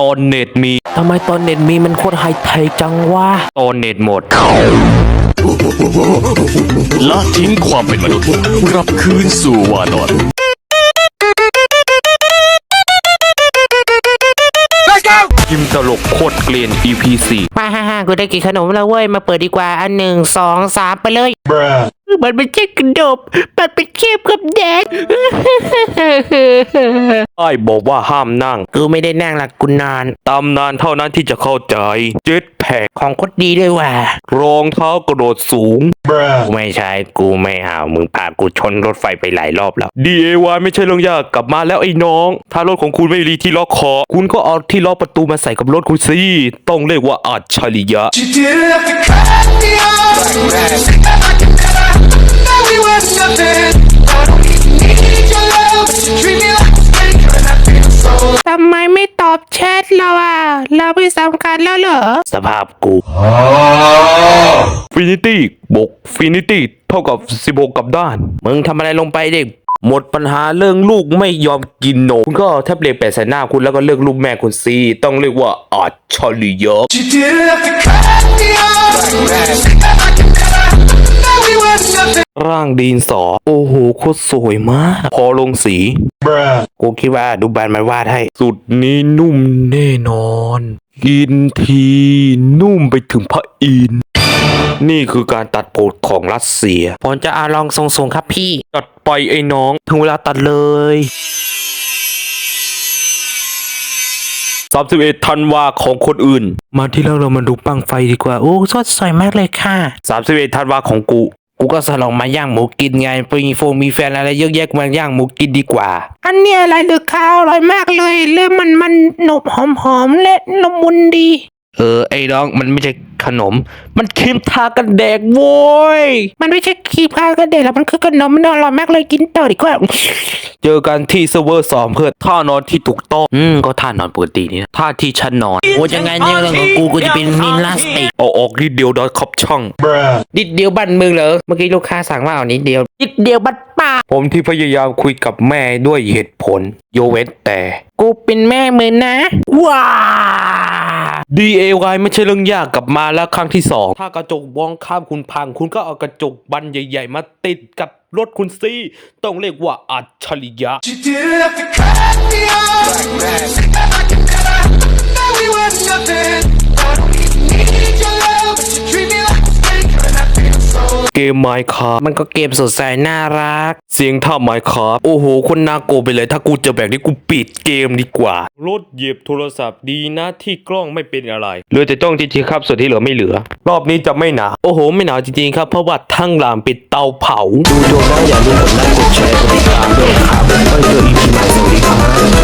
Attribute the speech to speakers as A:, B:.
A: ตอนเน็ตมีทำไมตอนเน็ตมีมันโคตรไฮเทคจังวะตอนเน็ตหมด
B: ละทิ้งความเป็นมนุษย์กลับคืนสู่วานอน
A: ยิมตลกโคตรเกลียน EP 4
C: มาฮ่าฮ่ากูได้กินขนมแล้วเว้ย มาเปิดดีกว่าอันหนึ่งสองสามไปเลย มันไม่ใช่ขนมมันเป็นเค็มกับแดง
A: ไอ้บอกว่าห้ามนั่ง
C: กูไม่ได้นั่งหลักกูนอน
A: ตำนานเท่านั้นที่จะเข้าใจ เจ็ตแพค
C: ของโคตรดีด้วยว่ะ
A: รองเท้ากระโดดสูง
C: กูไม่ใช้กูไม่เอา มึงพากูชนรถไฟไปหลายรอบแล้ว
A: DIY ไม่ใช่เรื่องยากกลับมาแล้วไอ้น้อง ถ้ารถของคุณไม่มีที่ล็อกคอ คุณก็เอาที่ล็อกประตูมาใส่กับรถคุณสิ ต้องเรียกว่าอัจฉริยะ
C: สำคัญแล้วเหรอ
A: สภาพกูฟินิตี้บวกฟินิตี้เท่ากับ 16 กับด้าน มึงทำอะไรลงไปเด็ก หมดปัญหาเรื่องลูกไม่ยอมกินนมคุณก็เอาแท็บเล็ตแปะใส่หน้าคุณแล้วก็เลือกลูกแม่คุณซีต้องเรียกว่าอัจฉริยะ
D: You didn't have to cut me off like that. Now we were nothing.
A: ร่างดีนสอ โอ้โหโคตรสวยมาก พอลงสี
C: กูคิดว่าดูบันมันวาดให้
A: สุดนี้นุ่มแน่นอน กินทีนุ่มไปถึงพระอินทร์นี่คือการตัดผมของรัสเซีย
C: ผมจะเอาลองทรงๆครับพี่
A: ตัดไปไอ้น้อง ถึงเวลาตัดเลย31ธันวาของคนอื่น มาที่แล้วเรามาดูปังไฟดีกว่าโอ้
C: โอ้ สดสวยมากเลยค่ะ
A: 31ธันวาของกู
C: กูก็สลองมาย่างหมูกินไงมีโฟมีแฟนอะไรเยอะแยะมาย่างหมูกินดีกว่า อันเนี้ยอะไรหรือข้าวอร่อยมากเลยแล้วมันมันหนบหอมหอมและละมุนดี
A: เออไอ้น้องมันไม่ใช่ขนม มันครีมทากันแดกโว้ย
C: มันไม่ใช่คีบข้าวก็เด็ดแล้วมันคือขนมมันอร่อยมากเลยกินต่อดีกว่า
A: เจอกันที่เซิร์ฟเวอร์สองเพื่อท่านอนที่ถูกต้องอืมก็ท่านอนปกตินี่นะท่าที่ฉันนอน
C: โอ้ยังไงเนี่ยเรื่องของกูกูจะเป็นนินลาสติก
A: เอาออกนิดเดียวดอทคอปช่อง
C: นิดเดียวบันมึงเหรอเมื่อกี้ลูกค้าสั่งว่าเอานิดเดียวนิดเดียวบัดป้า
A: ผมที่พยายามคุยกับแม่ด้วยเหตุผลโยเวนแต่
C: กูเป็นแม่มึงนะว้า
A: DIY ไม่ใช่เรื่องยากกลับมาแล้วครั้งที่สองถ้ากระจกมองข้ามคุณพัง คุณก็เอากระจกบานใหญ่ ๆ มาติดกับรถคุณซีต้องเรียกว่าอัจฉริยะ
D: You เกมไมค์ค
A: รับมั
C: นก็เกมสดใสน่ารัก
A: เสียงท่าไมค์ครับโอ้โห คนน่าโกไปเลย ถ้ากูจะแบกนี่กูปิดเกมดีกว่า รถเหยียบโทรศัพท์ดีนะที่กล้องไม่เป็นอะไรเหลือแต่จ้องจริงๆครับส่วนที่เหลือไม่เหลือ รอบนี้จะไม่หนาโอ้โห ไม่หนาจริงๆครับเพราะว่าทั้งลามปิดเตาเผา ดูดวงแล้วอย่าลืมกดไลค์กดแชร์กดติดตามด้วยครับไม่เจออีพีใหม่สวัสดีครับ